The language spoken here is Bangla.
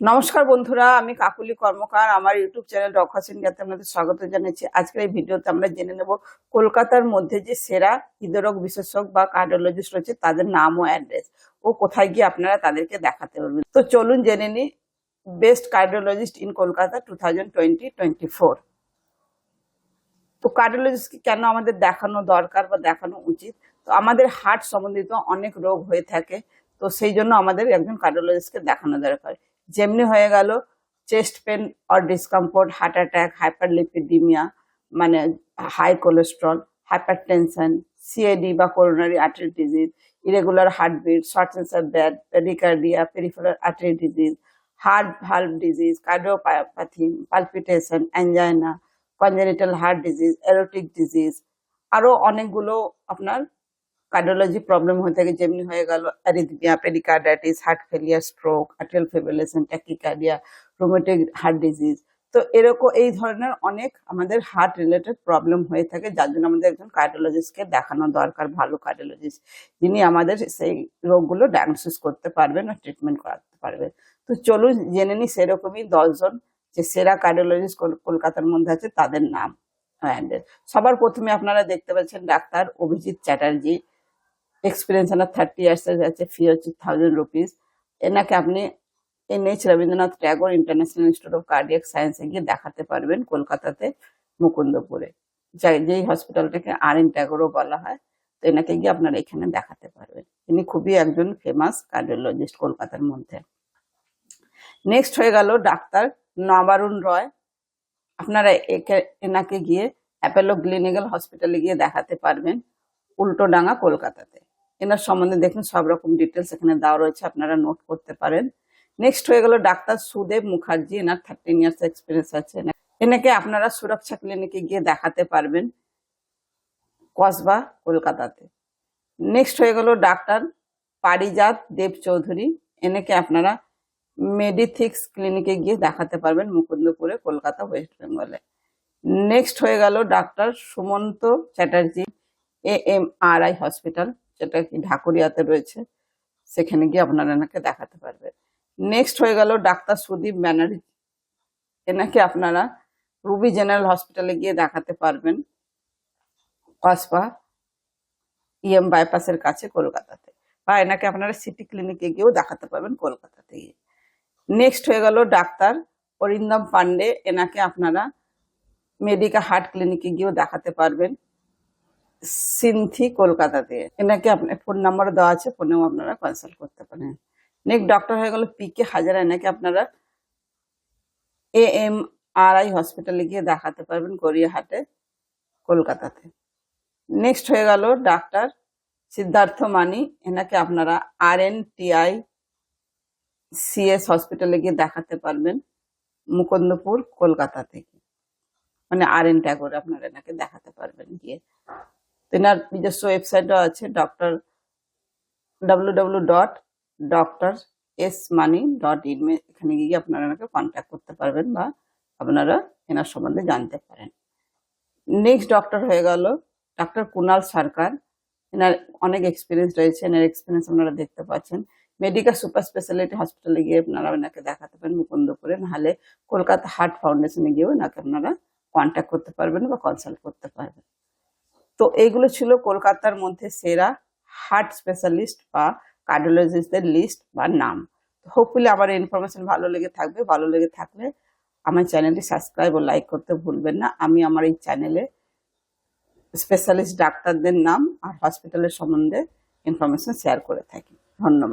নমস্কার বন্ধুরা, আমি কাকুলি কর্মকার, আমার ইউটিউব চ্যানেল ডক্টর ইন্ডিয়াতে আপনাদের স্বাগত জানাচ্ছি। আজকের এই ভিডিওতে আমরা জেনে নেব কলকাতার মধ্যে যে সেরা হৃদরোগ বিশেষজ্ঞ বা কার্ডিওলজিস্ট রয়েছে, তাদের নাম ও অ্যাড্রেস ও কোথায় গিয়ে আপনারা তাদেরকে দেখাতে পারবেন। তো চলুন জেনে নিই best cardiologist in Kolkata two thousand twenty twenty four তো কার্ডিওলজিস্টকে কেন আমাদের দেখানো দরকার বা দেখানো উচিত? তো আমাদের হার্ট সম্বন্ধিত অনেক রোগ হয়ে থাকে, তো সেই জন্য আমাদের একজন কার্ডিওলজিস্টকে দেখানো দরকার। যেমনি হয়ে গেল chest pain or discomfort heart attack hyperlipidaemia মানে high cholesterol hypertension CAD বা coronary artery disease irregular heartbeat short sensor bad pericardia peripheral artery disease heart valve disease cardiopathy palpitation angina congenital heart disease aortic disease আরও অনেকগুলো আপনার কার্ডিওলজি প্রবলেম হয়ে থাকে, যেমনি হয়ে গেল arrhythmia pericarditis heart failure stroke atrial fibrillation tachycardia rheumatic heart disease তো এরকম এই ধরনের অনেক আমাদের হার্ট রিলেটেড প্রবলেম হয়ে থাকে, যার জন্য আমাদের একজন কার্ডিওলজিস্টকে দেখানো দরকার, ভালো কার্ডিওলজিস্ট যিনি আমাদের সেই রোগগুলো ডায়াগনোসিস করতে পারবেন বা ট্রিটমেন্ট করাতে পারবেন। তো চলুন জেনে নিই সেরকমই দশজন যে সেরা কার্ডিওলজিস্ট কলকাতার মধ্যে আছে, তাদের নাম সবার প্রথমে আপনারা দেখতে পাচ্ছেন ডাক্তার অভিজিৎ চ্যাটার্জি এক্সপিরিয়েন্স এনার থার্টি ইয়ার্সের আছে ফি হচ্ছে থাউজেন্ড রুপিস এনাকে আপনি N H Rabindranath Tagore international institute of cardiac সায়েন্সে গিয়ে দেখাতে পারবেন কলকাতাতে মুকুন্দপুরে। যাই, যেই হসপিটালটাকে আর এন ট্যাগোরও বলা হয়, তো এনাকে গিয়ে আপনারা এখানে দেখাতে পারবেন। ইনি খুবই একজন ফেমাস কার্ডিওলজিস্ট কলকাতার মধ্যে। নেক্সট হয়ে গেল ডাক্তার নবারুণ রয়। আপনারা একে, এনাকে গিয়ে অ্যাপেলো ক্লিনিক্যাল হসপিটালে গিয়ে দেখাতে পারবেন উল্টোডাঙ্গা কলকাতাতে। এনার সম্বন্ধে দেখুন, সব রকম ডিটেলস এখানে দেওয়া রয়েছে, আপনারা নোট করতে পারেন। নেক্সট হয়ে গেল ডাক্তার সুদেব মুখার্জি, এনার থার্টিন ইয়ার্স এক্সপিরিয়েন্স আছে। এনাকে আপনারা সুরক্ষা ক্লিনিকে গিয়ে দেখাতে পারবেন, কসবা, কলকাতাতে। নেক্সট হয়ে গেল ডাক্তার পারিজাত দেব চৌধুরী, এনেকে আপনারা মেডিথিক্স ক্লিনিকে গিয়ে দেখাতে পারবেন, মুকুন্দপুরে, কলকাতা ওয়েস্ট বেঙ্গলে নেক্সট হয়ে গেল doctor Sumanta Chatterjee A M R I hospital যেটা কি ঢাকুরিয়াতে রয়েছে, সেখানে গিয়ে আপনারা এনাকে দেখাতে পারবেন নেক্সট হয়ে গেল ডাক্তার সুদীপ ব্যানার্জি। এনাকে আপনারা রুবি জেনারেল হসপিটালে গিয়ে দেখাতে পারবেন। কসবা ইএম বাইপাসের কাছে কলকাতাতে। বা এনাকে আপনারা সিটি ক্লিনিকে গিয়েও দেখাতে পারবেন কলকাতাতে গিয়ে। নেক্সট হয়ে গেল ডাক্তার অরিন্দম পান্ডে এনাকে আপনারা মেডিকা হার্ট ক্লিনিকে গিয়েও দেখাতে পারবেন। সিনথি কলকাতাতে। এনাকে আপনার ফোন নাম্বার দেওয়া আছে ফোনেও আপনারা কনসাল্ট করতে পারেন। নেক্সট ডক্টর হয়ে গেল পি কে হাজারা এনাকে আপনারা এ এম আর আই হসপিটালে গিয়ে দেখাতে পারবেন গড়িয়াহাটে, কলকাতাতে। নেক্সট হয়ে গেল ডাক্তার সিদ্ধার্থ মানি, এনাকে আপনারা আর N T I C S হসপিটালে গিয়ে দেখাতে পারবেন মুকুন্দপুর, কলকাতা থেকে। মানে আর এন ট্যাগোর আপনারা এনাকে দেখাতে পারবেন গিয়ে। তেনার নিজস্ব ওয়েবসাইটও আছে doctor W W dot doctor S Mani dot in এখানে গিয়ে আপনারা এনাকে কন্ট্যাক্ট করতে পারবেন বা আপনারা এনার সম্বন্ধে জানতে পারেন। নেক্সট ডক্টর হয়ে গেল ডক্টর কুনাল সরকার। এনার অনেক এক্সপিরিয়েন্স রয়েছে, এনার এক্সপিরিয়েন্স আপনারা দেখতে পাচ্ছেন। মেডিকেল সুপার স্পেশালিটি হসপিটালে গিয়ে আপনারা এনাকে দেখাতে পারেন মুকুন্দপুরে। নাহলে কলকাতা হার্ট ফাউন্ডেশনে গিয়েও এনাকে আপনারা কন্ট্যাক্ট করতে পারবেন বা কনসাল্ট করতে পারবেন। তো এইগুলো ছিল কলকাতার মধ্যে সেরা হার্ট স্পেশালিস্ট বা কার্ডিওলজিস্টদের লিস্ট বা নাম। হোপফুলি আমার ইনফরমেশন ভালো লেগে থাকবে, ভালো লেগে থাকলে আমার চ্যানেলটি সাবস্ক্রাইব ও লাইক করতে ভুলবেন না। আমি আমার এই চ্যানেলে স্পেশালিস্ট ডাক্তারদের নাম আর হসপিটালের সম্বন্ধে ইনফরমেশন শেয়ার করে থাকি। ধন্যবাদ।